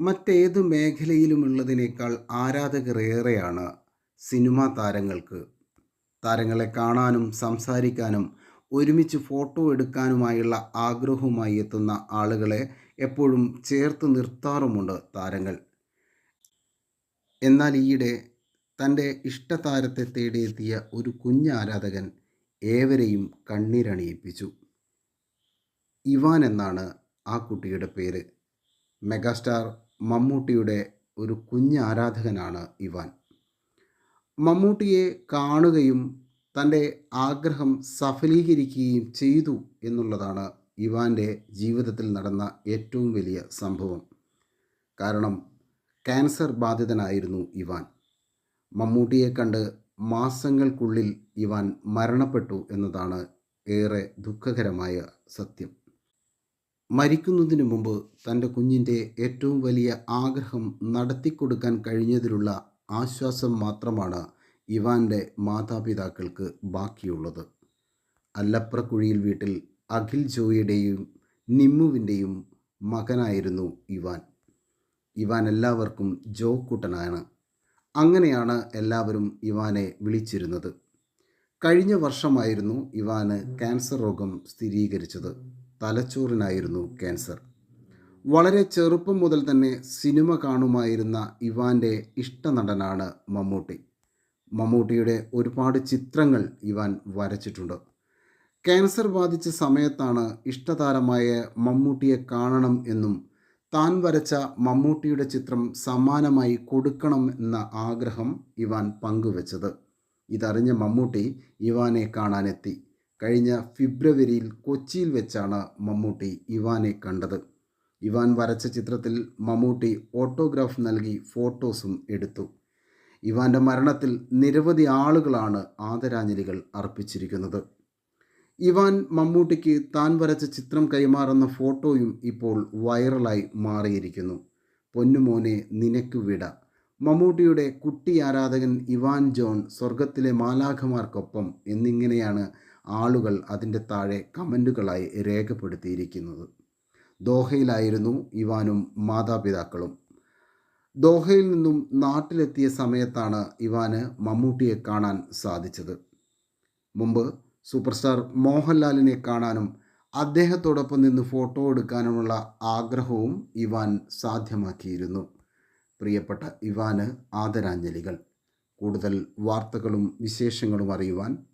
മറ്റേതു മേഖലയിലുമുള്ളതിനേക്കാൾ ആരാധകരേറെയാണ് സിനിമാ താരങ്ങൾക്ക്. താരങ്ങളെ കാണാനും സംസാരിക്കാനും ഒരുമിച്ച് ഫോട്ടോ എടുക്കാനുമായുള്ള ആഗ്രഹവുമായി എത്തുന്ന ആളുകളെ എപ്പോഴും ചേർത്ത് നിർത്താറുമുണ്ട് താരങ്ങൾ. എന്നാൽ ഈയിടെ തന്റെ ഇഷ്ടതാരത്തെ തേടിയെത്തിയ ഒരു കുഞ്ഞാരാധകൻ ഏവരെയും കണ്ണീരണിയിപ്പിച്ചു. ഇവാൻ എന്നാണ് ആ കുട്ടിയുടെ പേര്. മെഗാസ്റ്റാർ മമ്മൂട്ടിയുടെ ഒരു കുഞ്ഞ് ആരാധകനാണ് ഇവാൻ. മമ്മൂട്ടിയെ കാണുകയും തന്റെ ആഗ്രഹം സഫലീകരിക്കുകയും ചെയ്തു എന്നുള്ളതാണ് ഇവാന്റെ ജീവിതത്തിൽ നടന്ന ഏറ്റവും വലിയ സംഭവം. കാരണം ക്യാൻസർ ബാധിതനായിരുന്നു ഇവാൻ. മമ്മൂട്ടിയെ കണ്ട് മാസങ്ങൾക്കുള്ളിൽ ഇവാൻ മരണപ്പെട്ടു എന്നതാണ് ഏറെ ദുഃഖകരമായ സത്യം. മരിക്കുന്നതിന് മുമ്പ് തന്റെ കുഞ്ഞിന്റെ ഏറ്റവും വലിയ ആഗ്രഹം നടത്തിക്കൊടുക്കാൻ കഴിഞ്ഞതിലുള്ള ആശ്വാസം മാത്രമാണ് ഇവാന്റെ മാതാപിതാക്കൾക്ക് ബാക്കിയുള്ളത്. അല്ലപ്രക്കുഴിയിൽ വീട്ടിൽ അഖിൽ ജോയിയുടെയും നിമ്മുവിന്റെയും മകനായിരുന്നു ഇവാൻ. ഇവാൻ എല്ലാവർക്കും ജോ കുട്ടനാണ് അങ്ങനെയാണ് എല്ലാവരും ഇവാനെ വിളിച്ചിരുന്നത്. കഴിഞ്ഞ വർഷമായിരുന്നു ഇവാന് ക്യാൻസർ രോഗം സ്ഥിരീകരിച്ചത്. തലച്ചോറിനായിരുന്നു ക്യാൻസർ. വളരെ ചെറുപ്പം മുതൽ തന്നെ സിനിമ കാണുമായിരുന്ന ഇവാന്റെ ഇഷ്ടനടനാണ് മമ്മൂട്ടി. മമ്മൂട്ടിയുടെ ഒരുപാട് ചിത്രങ്ങൾ ഇവാൻ വരച്ചിട്ടുണ്ട്. ക്യാൻസർ ബാധിച്ച സമയത്താണ് ഇഷ്ടതാരമായ മമ്മൂട്ടിയെ കാണണം എന്നും താൻ വരച്ച മമ്മൂട്ടിയുടെ ചിത്രം സമ്മാനമായി കൊടുക്കണം എന്ന ആഗ്രഹം ഇവാൻ പങ്കുവച്ചത്. ഇതറിഞ്ഞ മമ്മൂട്ടി ഇവാനെ കാണാനെത്തി. കഴിഞ്ഞ ഫെബ്രുവരിയിൽ കൊച്ചിയിൽ വെച്ചാണ് മമ്മൂട്ടി ഇവാനെ കണ്ടത്. ഇവാൻ വരച്ച ചിത്രത്തിൽ മമ്മൂട്ടി ഓട്ടോഗ്രാഫ് നൽകി ഫോട്ടോസും എടുത്തു. ഇവാന്റെ മരണത്തിൽ നിരവധി ആളുകളാണ് ആദരാഞ്ജലികൾ അർപ്പിച്ചിരിക്കുന്നത്. ഇവാൻ മമ്മൂട്ടിക്ക് താൻ വരച്ച ചിത്രം കൈമാറുന്ന ഫോട്ടോയും ഇപ്പോൾ വൈറലായി മാറിയിരിക്കുന്നു. പൊന്നുമോനെ നിനക്ക് വിട. മമ്മൂട്ടിയുടെ കുട്ടി ആരാധകൻ ഇവാൻ ജോൺ സ്വർഗത്തിലെ മാലാഖമാർക്കൊപ്പം എന്നിങ്ങനെയാണ് ആളുകൾ അതിന്റെ താഴെ കമന്റുകളായി രേഖപ്പെടുത്തിയിരിക്കുന്നത്. ദോഹയിലായിരുന്നു ഇവാനും മാതാപിതാക്കളും. ദോഹയിൽ നിന്നും നാട്ടിലെത്തിയ സമയത്താണ് ഇവാന് മമ്മൂട്ടിയെ കാണാൻ സാധിച്ചത്. മുമ്പ് സൂപ്പർസ്റ്റാർ മോഹൻലാലിനെ കാണാനും അദ്ദേഹത്തോടൊപ്പം നിന്ന് ഫോട്ടോ എടുക്കാനുമുള്ള ആഗ്രഹവും ഇവാൻ സാധ്യമാക്കിയിരുന്നു. പ്രിയപ്പെട്ട ഇവാന് ആദരാഞ്ജലികൾ. കൂടുതൽ വാർത്തകളും വിശേഷങ്ങളും അറിയുവാൻ